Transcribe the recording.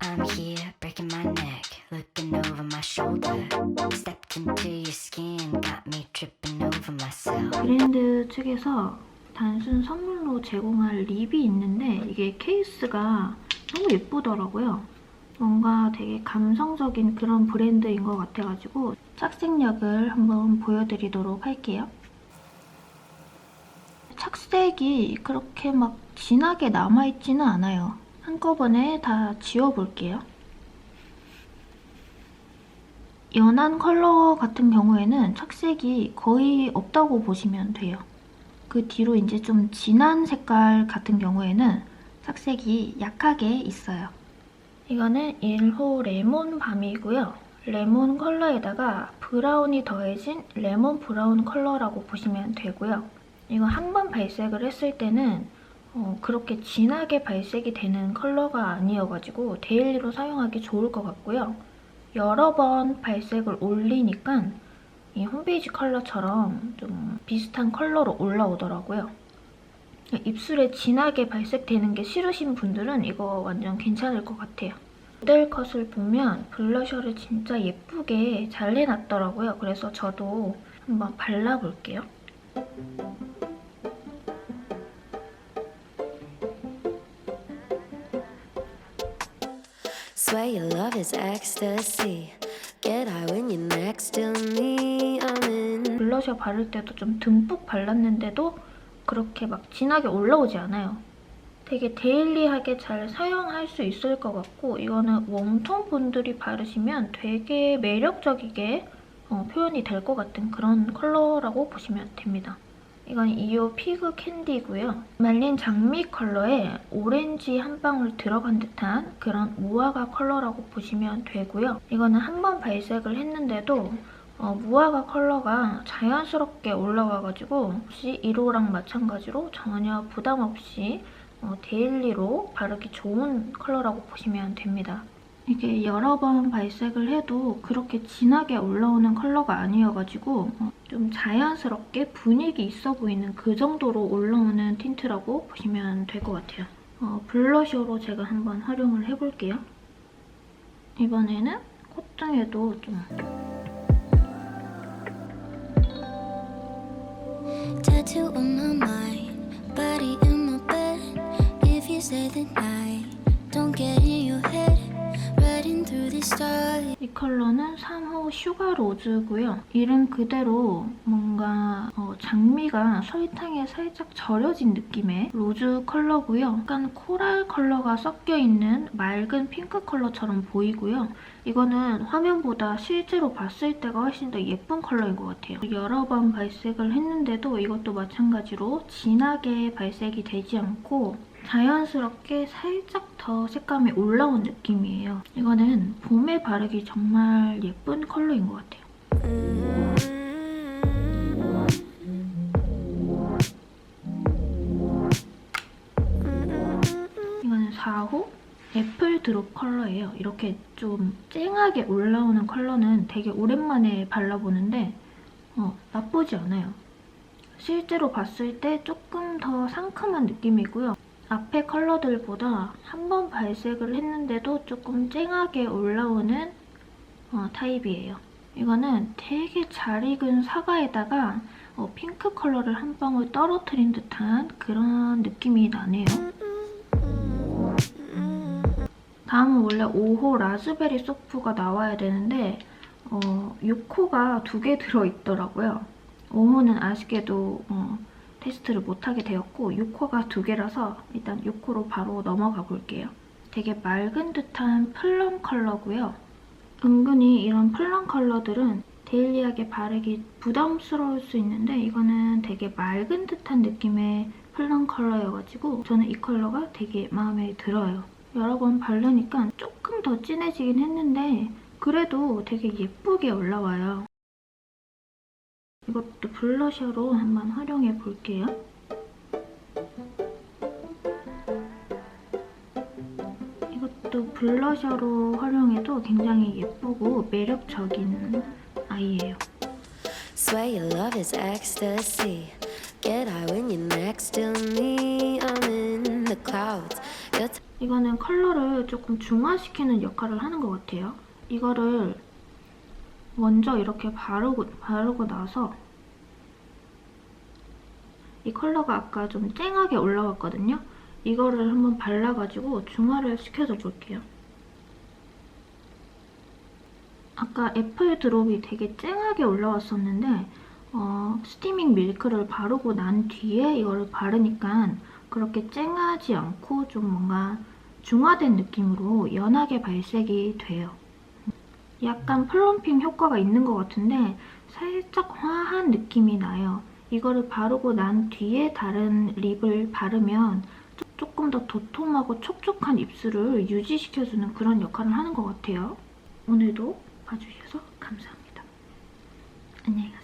I'm here breaking my neck, looking over my shoulder. Stepped into your skin, got me tripping over myself. 브랜드 측에서 단순 선물로 제공할 립이 있는데 이게 케이스가 너무 예쁘더라고요. 뭔가 되게 감성적인 그런 브랜드인 것 같아가지고 착색력을 한번 보여드리도록 할게요. 착색이 그렇게 막 진하게 남아있지는 않아요. 한꺼번에 다 지워볼게요. 연한 컬러 같은 경우에는 착색이 거의 없다고 보시면 돼요. 그 뒤로 이제 좀 진한 색깔 같은 경우에는 착색이 약하게 있어요. 이거는 1호 레몬 밤이고요. 레몬 컬러에다가 브라운이 더해진 레몬 브라운 컬러라고 보시면 되고요. 이거 한 번 발색을 했을 때는 어, 그렇게 진하게 발색이 되는 컬러가 아니어가지고 데일리로 사용하기 좋을 것 같고요. 여러 번 발색을 올리니까 이 홈페이지 컬러처럼 좀 비슷한 컬러로 올라오더라고요. 입술에 진하게 발색되는 게 싫으신 분들은 이거 완전 괜찮을 것 같아요. 모델 컷을 보면 블러셔를 진짜 예쁘게 잘 해놨더라고요. 그래서 저도 한번 발라볼게요. Swear your love is ecstasy. Get high when you're next to me. I'm in. 블러셔 바를 때도 좀 듬뿍 발랐는데도 그렇게 막 진하게 올라오지 않아요. 되게 데일리하게 잘 사용할 수 있을 것 같고 이거는 웜톤 분들이 바르시면 되게 매력적이게 어, 표현이 될 것 같은 그런 컬러라고 보시면 됩니다. 이건 이오 피그 캔디고요. 말린 장미 컬러에 오렌지 한 방울 들어간 듯한 그런 무화과 컬러라고 보시면 되고요. 이거는 한 번 발색을 했는데도 어, 무화과 컬러가 자연스럽게 올라와가지고 혹시 1호랑 마찬가지로 전혀 부담 없이 어, 데일리로 바르기 좋은 컬러라고 보시면 됩니다. 이게 여러 번 발색을 해도 그렇게 진하게 올라오는 컬러가 아니어가지고 어, 좀 자연스럽게 분위기 있어 보이는 그 정도로 올라오는 틴트라고 보시면 될 것 같아요. 어, 블러셔로 제가 한번 활용을 해볼게요. 이번에는 콧등에도 좀 이 컬러는 3호 슈가 로즈고요. 이름 그대로 뭔가 어, 장미가 설탕에 살짝 절여진 느낌의 로즈 컬러고요. 약간 코랄 컬러가 섞여 있는 맑은 핑크 컬러처럼 보이고요. 이거는 화면보다 실제로 봤을 때가 훨씬 더 예쁜 컬러인 것 같아요. 여러 번 발색을 했는데도 이것도 마찬가지로 진하게 발색이 되지 않고 자연스럽게 살짝 더 색감이 올라온 느낌이에요. 이거는 봄에 바르기 정말 예쁜 컬러인 것 같아요. 이거는 4호 애플 드롭 컬러예요. 이렇게 좀 쨍하게 올라오는 컬러는 되게 오랜만에 발라보는데 어, 나쁘지 않아요. 실제로 봤을 때 조금 더 상큼한 느낌이고요. 앞에 컬러들보다 한 번 발색을 했는데도 조금 쨍하게 올라오는 어, 타입이에요. 이거는 되게 잘 익은 사과에다가 어, 핑크 컬러를 한 방울 떨어뜨린 듯한 그런 느낌이 나네요. 다음은 원래 5호 라즈베리 소프가 나와야 되는데 어, 6호가 두 개 들어있더라고요. 5호는 아쉽게도 어, 테스트를 못하게 되었고 6호가 두 개라서 일단 6호로 바로 넘어가 볼게요. 되게 맑은 듯한 플럼 컬러고요. 은근히 이런 플럼 컬러들은 데일리하게 바르기 부담스러울 수 있는데 이거는 되게 맑은 듯한 느낌의 플럼 컬러여가지고 저는 이 컬러가 되게 마음에 들어요. 여러 번 바르니까 조금 더 진해지긴 했는데 그래도 되게 예쁘게 올라와요. 이것도 블러셔로 한번 활용해 볼게요. 이것도 블러셔로 활용해도 굉장히 예쁘고 매력적인 아이예요. Swear your love is ecstasy. Get high when you're next to me. I'm in the clouds. 이거는 컬러를 조금 중화시키는 역할을 하는 것 같아요. 이거를 먼저 이렇게 바르고, 바르고 나서 이 컬러가 아까 좀 쨍하게 올라왔거든요. 이거를 한번 발라가지고 중화를 시켜줘 볼게요. 아까 애플 드롭이 되게 쨍하게 올라왔었는데 어, 스티밍 밀크를 바르고 난 뒤에 이거를 바르니까 그렇게 쨍하지 않고 좀 뭔가 중화된 느낌으로 연하게 발색이 돼요. 약간 플럼핑 효과가 있는 것 같은데 살짝 화한 느낌이 나요. 이거를 바르고 난 뒤에 다른 립을 바르면 조- 조금 더 도톰하고 촉촉한 입술을 유지시켜주는 그런 역할을 하는 것 같아요. 오늘도 봐주셔서 감사합니다. 안녕히 가세요.